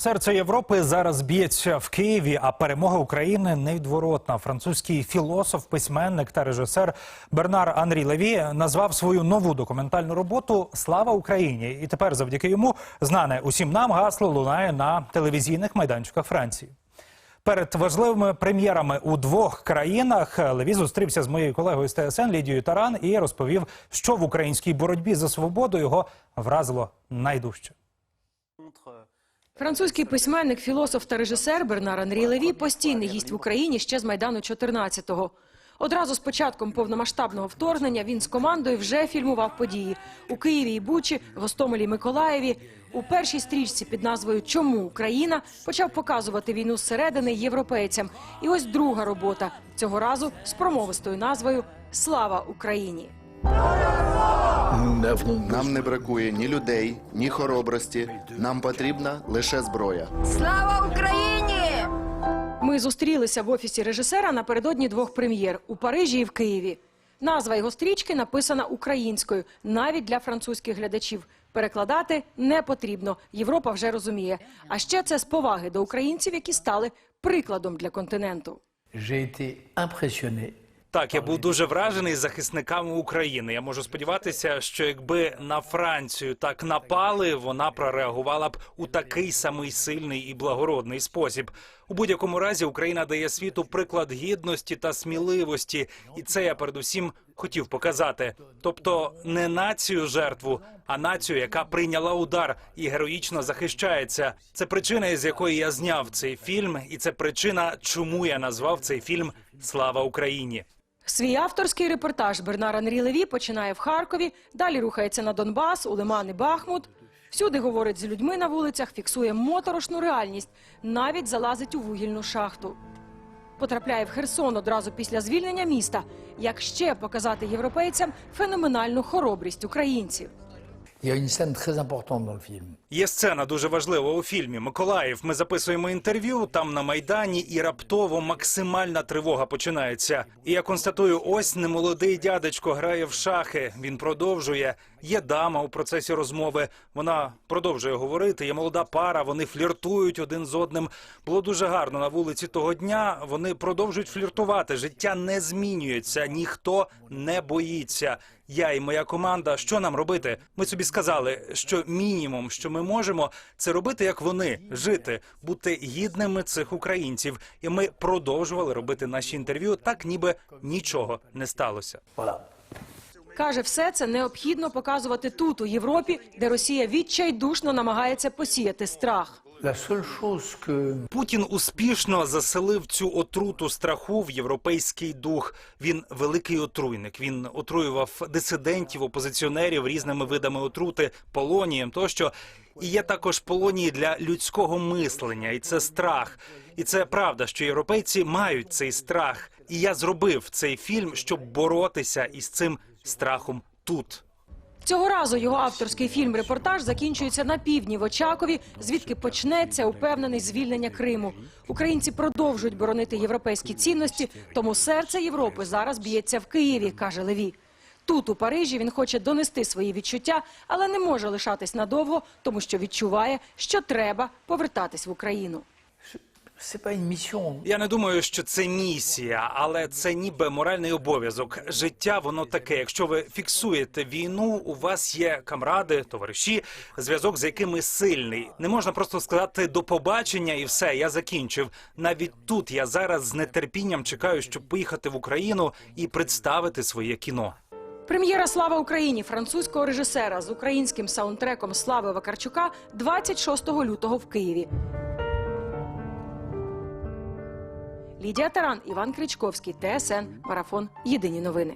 Серце Європи зараз б'ється в Києві, а перемога України невідворотна. Французький філософ, письменник та режисер Бернар Анрі Леві назвав свою нову документальну роботу Слава Україні. І тепер, завдяки йому, знане усім нам гасло лунає на телевізійних майданчиках Франції. Перед важливими прем'єрами у двох країнах Леві зустрівся з моєю колегою з ТСН Лідією Таран і розповів, що в українській боротьбі за свободу його вразило найдужче. Французький письменник, філософ та режисер Бернар Анрі Леві постійний гість в Україні ще з майдану 14-го. Одразу з початком повномасштабного вторгнення він з командою вже фільмував події у Києві і Бучі, Гостомелі, Миколаєві. У першій стрічці під назвою Чому Україна почав показувати війну зсередини європейцям. І ось друга робота цього разу з промовистою назвою Слава Україні. Нам не бракує ні людей, ні хоробрості. Нам потрібна лише зброя. Слава Україні! Ми зустрілися в офісі режисера напередодні двох прем'єр у Парижі і в Києві. Назва його стрічки написана українською, навіть для французьких глядачів. Перекладати не потрібно. Європа вже розуміє. А ще це з поваги до українців, які стали прикладом для континенту. J'ai été impressionné Так, я був дуже вражений захисниками України. Я можу сподіватися, що якби на Францію так напали, вона прореагувала б у такий самий сильний і благородний спосіб. У будь-якому разі Україна дає світу приклад гідності та сміливості, і це я передусім хотів показати. Тобто не націю жертву, а націю, яка прийняла удар і героїчно захищається. Це причина, з якої я зняв цей фільм, і це причина, чому я назвав цей фільм Слава Україні. Свій авторський репортаж Бернар Анрі Леві починає в Харкові, далі рухається на Донбас, у Лиман і Бахмут. Всюди говорить з людьми на вулицях, фіксує моторошну реальність, навіть залазить у вугільну шахту. Потрапляє в Херсон одразу після звільнення міста. Як ще показати європейцям феноменальну хоробрість українців? Є сцена дуже важлива у фільмі. Миколаїв. Ми записуємо інтерв'ю там на майдані, і раптово максимальна тривога починається. І я констатую, ось немолодий дядечко грає в шахи. Він продовжує. Є дама у процесі розмови. Вона продовжує говорити. Є молода пара. Вони фліртують один з одним. Було дуже гарно на вулиці того дня. Вони продовжують фліртувати. Життя не змінюється. Ніхто не боїться. Я і моя команда. Що нам робити? Ми собі сказали, що мінімум, що ми можемо, це робити як вони, жити, бути гідними цих українців. І ми продовжували робити наші інтерв'ю, так ніби нічого не сталося. Каже, все це необхідно показувати тут, у Європі, де Росія відчайдушно намагається посіяти страх. Путін успішно заселив цю отруту страху в європейський дух. Він великий отруйник. Він отруював дисидентів, опозиціонерів різними видами отрути, полонієм тощо. І є також полонії для людського мислення, і це страх. І це правда, що європейці мають цей страх. І я зробив цей фільм, щоб боротися із цим страхом тут. Цього разу його авторський фільм-репортаж закінчується на півдні в Очакові, звідки почнеться упевнений звільнення Криму. Українці продовжують боронити європейські цінності, тому серце Європи зараз б'ється в Києві, каже Леві. Тут, у Парижі, він хоче донести свої відчуття, але не може лишатись надовго, тому що відчуває, що треба повертатись в Україну. Я не думаю, що це місія, але це ніби моральний обов'язок. Життя воно таке. Якщо ви фіксуєте війну, у вас є камради, товариші, зв'язок з якими сильний. Не можна просто сказати до побачення і все. Я закінчив. Навіть тут я зараз з нетерпінням чекаю, щоб поїхати в Україну і представити своє кіно. Прем'єра Слава Україні французького режисера з українським саундтреком Слави Вакарчука 26 лютого в Києві. Лідія Таран, Іван Кричковський, ТСН, Марафон. Єдині новини.